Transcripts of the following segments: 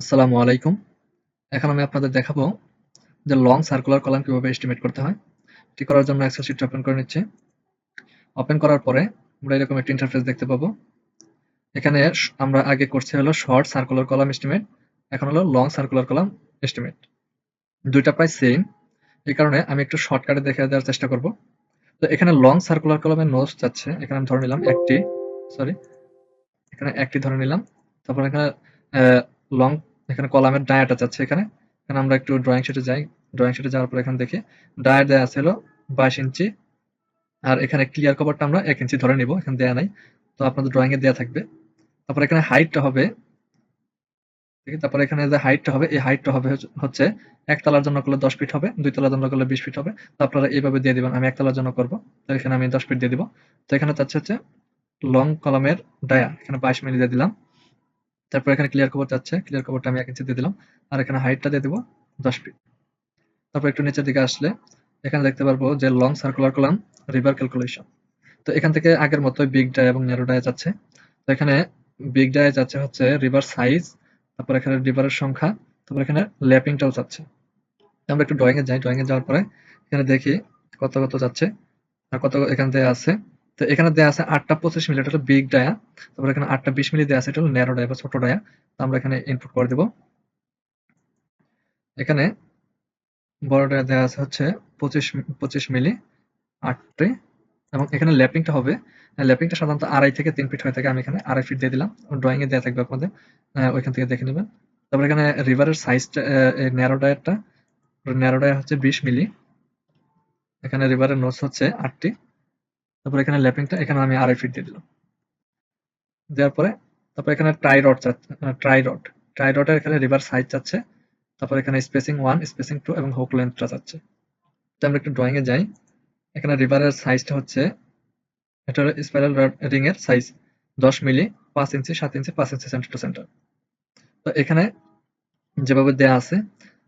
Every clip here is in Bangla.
আসসালামু আলাইকুম। এখন আমি আপনাদের দেখাবো যে লং সার্কুলার কলাম কীভাবে এস্টিমেট করতে হয়। এটি করার জন্য এক্সেল শিট ওপেন করে নিচ্ছে। ওপেন করার পরে আমরা এরকম একটি ইন্টারফেস দেখতে পাবো। এখানে আমরা আগে করছি হলো শর্ট সার্কুলার কলাম এস্টিমেট এখন হলো লং সার্কুলার কলাম এস্টিমেট দুইটা প্রায় সেম এই কারণে আমি একটু শর্টকাটে দেখে দেওয়ার চেষ্টা করব। তো এখানে লং সার্কুলার কলামের নোটস যাচ্ছে। এখানে আমি ধরে নিলাম একটি সরি এখানে একটি ধরে নিলাম। তারপর এখানে লং এখানে কলামের ডায়াটা চাচ্ছে এখানে। এখানে আমরা একটু ড্রয়িং শিটে যাই। ড্রয়িং শিটে যাওয়ার পর এখানে দেখি, ডায়ার দেওয়া আছে হলো বাইশ ইঞ্চি। আর এখানে ক্লিয়ার কভারটা আমরা এক ইঞ্চি ধরে নিব, এখানে দেয়া নাই। তো আপনাদের ড্রয়িং এ দেওয়া থাকবে। তারপর এখানে হাইটটা হবে। ঠিক আছে? তারপর এখানে যে হাইটটা হবে, এই হাইটটা হবে হচ্ছে- একতলার জন্য করলে দশ ফিট হবে দুই তলার জন্য করলে বিশ ফিট হবে। তো আপনারা এইভাবে দিয়ে দিবেন, আমি একতলার জন্য করব। তো এখানে আমি দশ ফিট দিয়ে দিব। তো এখানে চাচ্ছে হচ্ছে লং কলামের ডায়া এখানে বাইশ মিলি দিয়ে দিলাম। তারপর এখানে ক্লিয়ার কভার যাচ্ছে। ক্লিয়ার কভারটা আমি এক ইঞ্চি দিয়ে দিলাম। আর এখানে হাইটটা দিয়ে দিব দশ ফিট তারপর একটু নিচের দিকে আসলে এখানে দেখতে পারব যে লং সার্কুলার কলাম রিভার ক্যালকুলেশন তো এখান থেকে আগের মতোই বিগ ডায় এবং ন্যারো ডায় যাচ্ছে। তো এখানে বিগ ডায় যাচ্ছে হচ্ছে রিভার সাইজ তারপর এখানে রিভারের সংখ্যা, তারপর এখানে ল্যাপিংটাও যাচ্ছে। আমরা একটু ড্রয়িং এ যাই। ড্রয়িং এ যাওয়ার পরে এখানে দেখি কত কত যাচ্ছে আর কত এখানে দেয়া আছে তো এখানে দেয়া আছে আটটা পঁচিশ মিলি, এটা হলো বিগ ডায়া তারপর এখানে আটটা বিশ মিলি দেয়া আছে, এটা হলো ন্যারো ডায়া বা ছোট ডায়া তো আমরা এখানে ইনপুট করে দেব। এখানে বড় ডায়া দেয়া আছে হচ্ছে পঁচিশ পঁচিশ মিলি, আটটি, এবং এখানে ল্যাপিংটা হবে। ল্যাপিংটা সাধারণত আড়াই থেকে তিন ফিট হয়ে থাকে আমি এখানে আড়াই ফিট দিয়ে দিলাম। ড্রয়িং এ দেওয়া থাকবে আপনাদের ওইখান থেকে দেখে নেবেন। তারপর এখানে রিভারের সাইজটা ন্যারো ডায়ারটা ন্যারো ডায়ার হচ্ছে বিশ মিলি। এখানে রিভারের নোটস হচ্ছে আটটি। তারপর এখানে ল্যাপিংটা, এখানে আমি আড়াই ফিট দিয়ে দিলাম। দেওয়ার পরে, তারপর এখানে tie rod tie rod tie রডের এখানে রিভার সাইজ চাচ্ছে তারপর এখানে স্পেসিং ওয়ান স্পেসিং টু এবং হুক লেন্থটা চাচ্ছে তো আমরা একটু ড্রয়িং এ যাই। এখানে রিভারের সাইজটা হচ্ছে, এটা স্পাইরাল রিং এর সাইজ দশ মিলি পাঁচ ইঞ্চি, সাত ইঞ্চি, পাঁচ ইঞ্চি সেন্টার টু সেন্টার তো এখানে যেভাবে দেয়া আছে,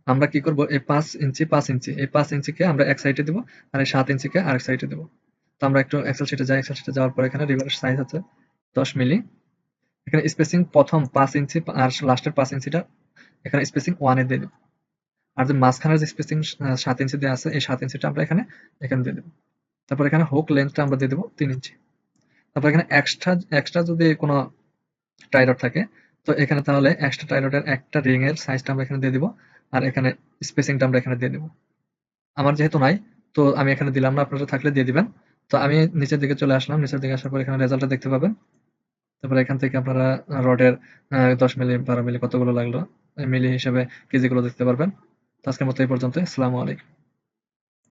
আমরা কি করব? এই পাঁচ ইঞ্চি পাঁচ ইঞ্চি, এই পাঁচ ইঞ্চিকে আমরা এক সাইডে দিব, আর এই সাত ইঞ্চিকে আরেক সাইডে দিব। তো আমরা একটু এক্সেল শিটে যাই। এক্সেল শিটে যাওয়ার পর এখানে রিভারের সাইজ আছে দশ মিলি। এখানে স্পেসিং প্রথম পাঁচ ইঞ্চি আর লাস্টের পাঁচ ইঞ্চিটা এখানে স্পেসিং ওয়ানে দিয়ে দেবো। আর যে মাঝখানের যে স্পেসিং সাত ইঞ্চি দেওয়া আছে, এই সাত ইঞ্চিটা আমরা এখানে এখানে দিয়ে দেবো। তারপর এখানে হুক লেন্থটা আমরা দিয়ে দেবো তিন ইঞ্চি। তারপর এখানে এক্সট্রা এক্সট্রা যদি কোনো টাইরড থাকে, তো এখানে তাহলে এক্সট্রা টাইরডের একটা রিং এর সাইজটা আমরা এখানে দিয়ে দিব আর এখানে স্পেসিংটা আমরা এখানে দিয়ে দেবো। আমার যেহেতু নাই, তো আমি এখানে দিলাম না, আপনারা থাকলে দিয়ে দিবেন। তো আমি নিচের দিকে চলে আসলাম। নিচের দিকে আসার পর এখানে রেজাল্টটা দেখতে পাবেন। তারপরে এখান থেকে আপনারা রডের দশ মিলি, বারো মিলি কতগুলো লাগল মিলি হিসেবে কেজিগুলো দেখতে পারবেন। আজকের মতো এই পর্যন্ত আসসালামু আলাইকুম।